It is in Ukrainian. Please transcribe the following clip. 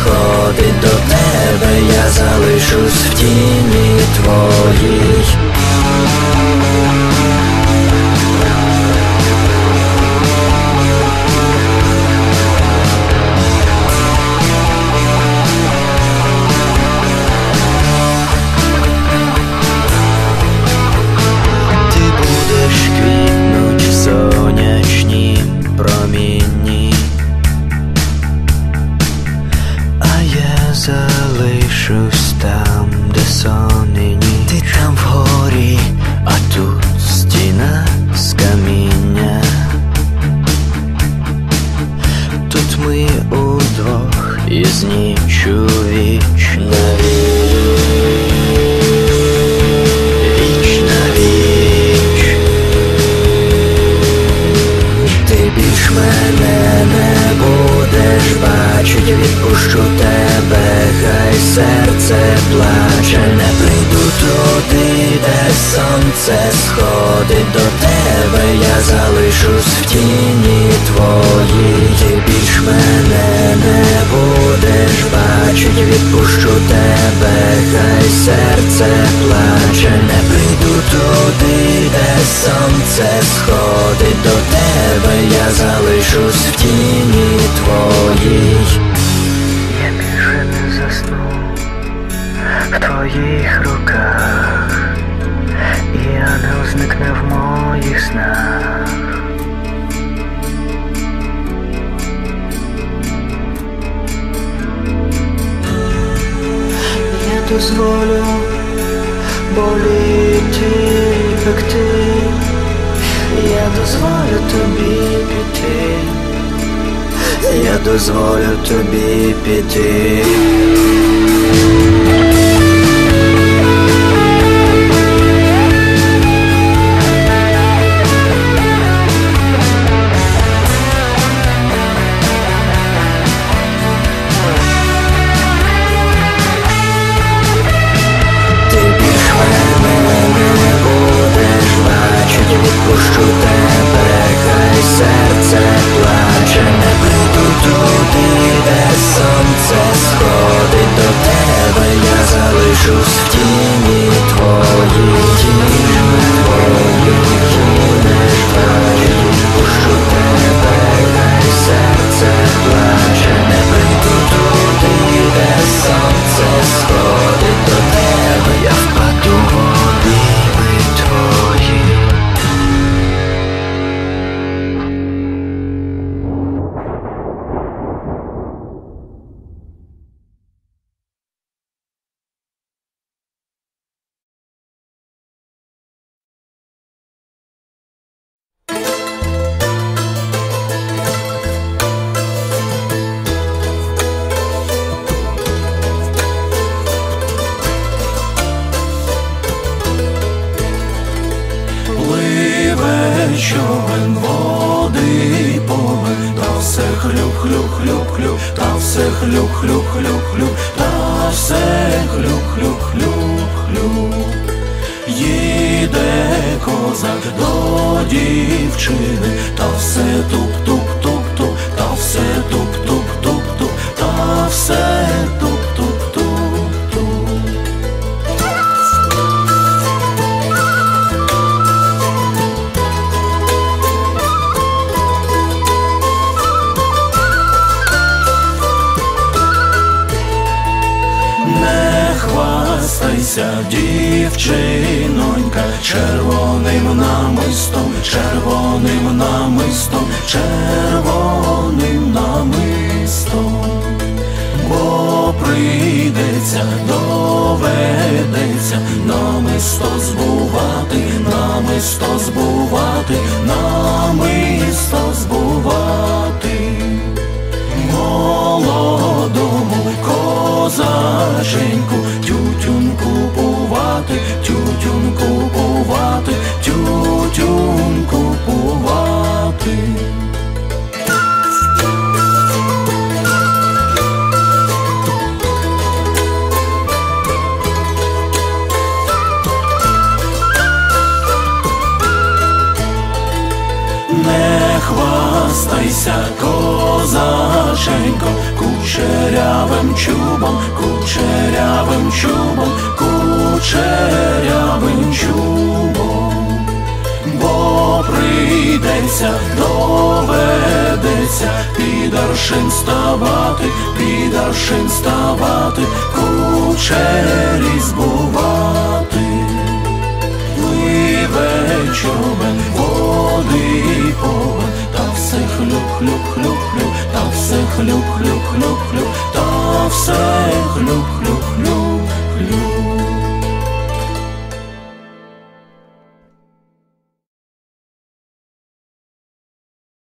Сонце сходить до тебе, я залишусь в тіні твоїй. Ми удвох із ніччю віч на віч на віч. Ти більш мене не будеш бачить, відпущу тебе, хай серце плаче, не прийду туди, де сонце сходить до тебе, я залишусь в тіні бачить, відпущу тебе, хай серце плаче, не прийду туди, де сонце сходить до тебе, я залишусь в тіні твоїй. Я більше не засну в твоїх руках, пекти, я дозволю тобі піти, я дозволю тобі піти. Движусь в тени твоей все хлюк-хлюк-хлюк-хлюк, та все хлюк-хлюк-хлюк-хлюк, та все хлюк-хлюк-хлюк-хлюк. Їде козак до дівчини, та все тук-тук-тук-тук, дівчинонька, червоним намистом, червоним намистом, червоним намистом, бо прийдеться, доведеться, намисто збувати, намисто збувати, намисто хвастайся, козаченько, кучерявим чубом, кучерявим чубом, кучерявим чубом, бо прийдеться, доведеться, під аршин ставати, під аршин ставати, кучері збувати. Пливе човен, води повен, все хлюп-хлюп-хлюп-хлюп, та все хлюп-хлюп-хлюп-хлюп, та все хлюп-хлюп-хлюп-хлюп.